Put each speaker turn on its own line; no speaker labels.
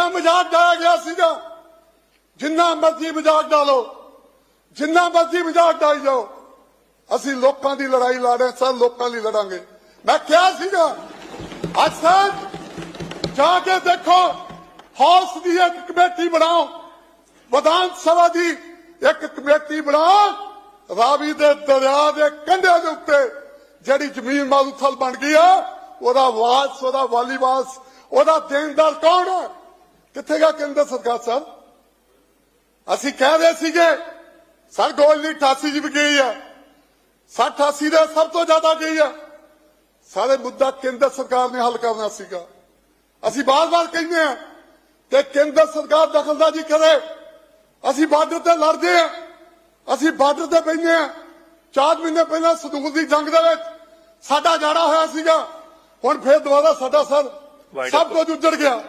ਵੱਡਾ ਮਜ਼ਾਕ ਡਾਇਆ ਗਿਆ ਸੀਗਾ, ਜਿੰਨਾ ਮਰਜ਼ੀ ਮਜ਼ਾਕ ਡਾਲੋ, ਜਿੰਨਾ ਮਰਜ਼ੀ ਮਜ਼ਾਕ ਡਾਈ ਜਾਓ, ਅਸੀਂ ਲੋਕਾਂ ਦੀ ਲੜਾਈ ਲੜ ਰਹੇ ਸਾਂ ਲੋਕਾਂ ਲਈ ਲੜਾਂਗੇ। ਮੈਂ ਕਿਹਾ ਸੀਗਾ, ਅੱਜ ਸਰ, ਜਾ ਕੇ ਦੇਖੋ, ਹਾਊਸ ਦੀ ਇੱਕ ਕਮੇਟੀ ਬਣਾਓ, ਵਿਧਾਨ ਸਭਾ ਦੀ ਇੱਕ ਕਮੇਟੀ ਬਣਾਓ, ਰਾਵੀ ਦੇ ਦਰਿਆ ਦੇ ਕੰਢੇ ਦੇ ਉੱਤੇ, ਜਿਹੜੀ ਜ਼ਮੀਨ ਮਾਲੂਥਲ ਬਣ ਗਈ ਆ, ਉਹਦਾ ਵਾਸ ਉਹਦਾ ਵਾਲੀਵਾਸ ਉਹਦਾ ਦੇਣਦਾਰ ਕੌਣ ਹੈ ਕਿੱਥੇ ਗਿਆ ਕੇਂਦਰ ਸਰਕਾਰ ਸਾਹਿਬ? ਅਸੀਂ ਕਹਿ ਰਹੇ ਸੀਗੇ ਸਰ ਗੋਲ ਦੀ 88 ਜੀ ਵੀ ਗਈ ਆ। 60 88 ਦੇ ਸਭ ਤੋਂ ਜ਼ਿਆਦਾ ਗਈ ਆ। ਸਾਰੇ ਮੁੱਦਾ ਕੇਂਦਰ ਸਰਕਾਰ ਨੇ ਹੱਲ ਕਰਨਾ ਸੀਗਾ। ਅਸੀਂ ਬਾਰ-ਬਾਰ ਕਹਿੰਦੇ ਆ ਕਿ ਕੇਂਦਰ ਸਰਕਾਰ ਦਖਲਅੰਦਾਜ਼ੀ ਕਰੇ। ਅਸੀਂ ਬਾਰਡਰ ਤੇ ਲੜਦੇ ਆ। ਅਸੀਂ ਬਾਰਡਰ ਤੇ ਬੈਠੇ ਆ। ਚਾਰ ਮਹੀਨੇ ਪਹਿਲਾਂ ਸੰਦੂਕ ਦੀ ਜੰਗ ਦੇ ਵਿੱਚ ਸਾਡਾ ਜਾੜਾ ਹੋਇਆ ਸੀਗਾ। ਹੁਣ ਫੇਰ ਦੁਬਾਰਾ ਸਾਡਾ ਸਰ ਸਭ ਕੁਝ ਉੱਜੜ ਗਿਆ।